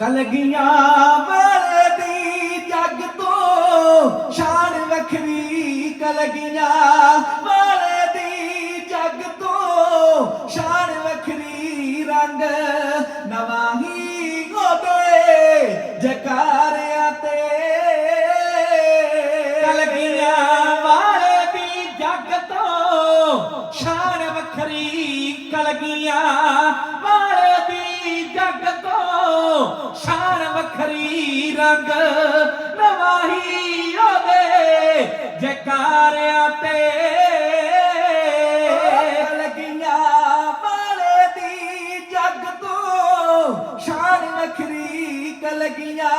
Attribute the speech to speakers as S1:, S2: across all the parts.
S1: ਕਲਗੀਆਂ ਵਾਲੇ ਜੱਗ ਤੋਂ ਸ਼ਾਨ ਵੱਖਰੀ ਕਲਗੀਆਂ ਵਾਲੇ ਜੱਗ ਤੋਂ ਸ਼ਾਨ ਵੱਖਰੀ ਰੰਗ ਨਵਾਂ ਗੋਦੇ ਉਹਦੇ ਜਕਾਰਿਆਂ ਤੇ। ਕਲਗੀਆਂ ਵਰਦੀ ਜੱਗ ਤੋਂ ਸ਼ਾਨ ਵੱਖਰੀ ਕਲਗੀਆਂ ਵੱਖਰੀ ਰੰਗ ਨਵਾਹੀ ਉਹਦੇ ਜਕਾਰਿਆਂ ਤੇ ਲੱਗੀਆਂ ਵਾਲੇ ਦੀ ਜੱਗ ਤੋਂ ਸ਼ਾਨ ਵੱਖਰੀ ਕਲਗੀਆਂ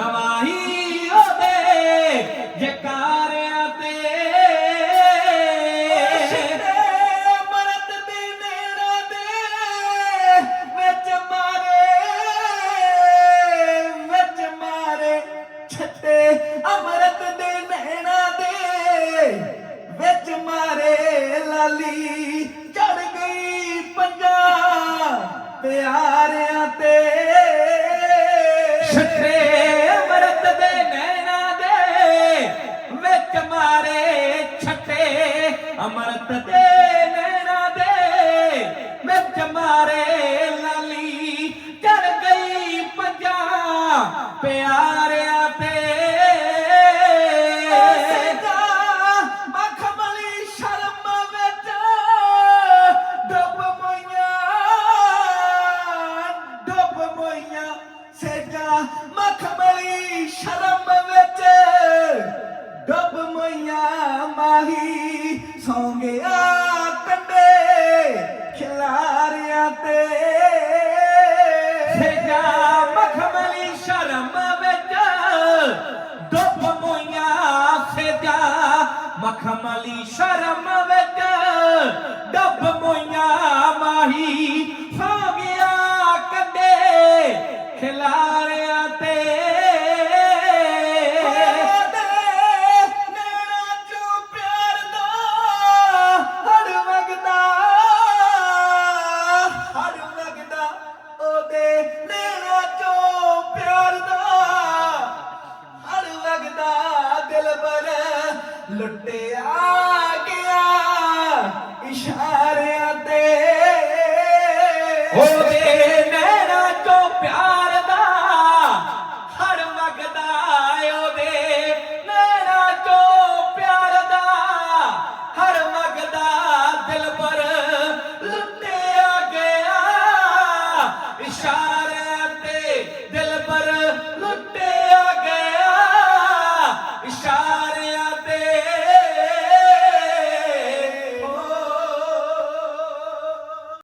S1: ਨਵਾਂ ਉਹਦੇ ਜਕਾਰਿਆਂ ਤੇ ਮਰਦ ਦੇ ਨੇੜਾ ਦੇ ਵਿੱਚ ਮਾਰੇ ਵਿੱਚ ਮਾਰੇ ਛੱਟੇ ਅਮਰਤ ਦੇ ਨੈਣਾ ਦੇ ਵਿੱਚ ਮਾਰੇ ਲਾਲੀ ਚੜ ਗਈ ਪੰਜਾ ਪਿਆਰਿਆਂ ਤੇ। ਅਮਰਤ ਦੇ ਨੈਣਾ ਦੇ ਵਿੱਚ ਮਾਰੇ ਲਾਲੀ। ਚੜ ਗਈ ਪੰਜਾ ਪਿਆਰਿਆ ਤੇ। ਮਖਮਲੀ ਸ਼ਰਮ ਵਿੱਚ ਡੁੱਬ ਮੋਈਆਂ ਡੁੱਬ ਮੋਈਆਂ ਸੇਜਾ ਮਖਮਲੀ ਸ਼ਰਮ ਵਿੱਚ ਡੁੱਬ ਮੋਈਆਂ ਮਾਹੀ। ਸੌਂ ਗਿਆ ਕੰਡੇ ਖਿਲਾਰਿਆਂ ਤੇ। ਸੇਜਾ ਮਖਮਲੀ ਸ਼ਰਮ ਵਿੱਚ ਡੁੱਬ ਮੋਈਆਂ। ਸਜਾ ਮਖਮਲੀ ਸ਼ਰਮ ਵਿੱਚ ਡੁੱਬ ਮੋਈਆਂ। ਲੁੱਟਿਆ ਗਿਆ ਇਸ਼ਾਰਿਆਂ ਤੇ। ਹੋਵੇ ਨੈਣਾ ਚੋਂ ਪਿਆਰ ਦਾ ਹਰ ਵਗਦਾ ਉਹਦੇ ਨੈਣਾ ਚੋਂ ਪਿਆਰ ਦਾ ਹਰ ਵਗਦਾ ਦਿਲ ਪਰ ਲੁੱਟਿਆ ਗਿਆ ਇਸ਼ਾਰਾ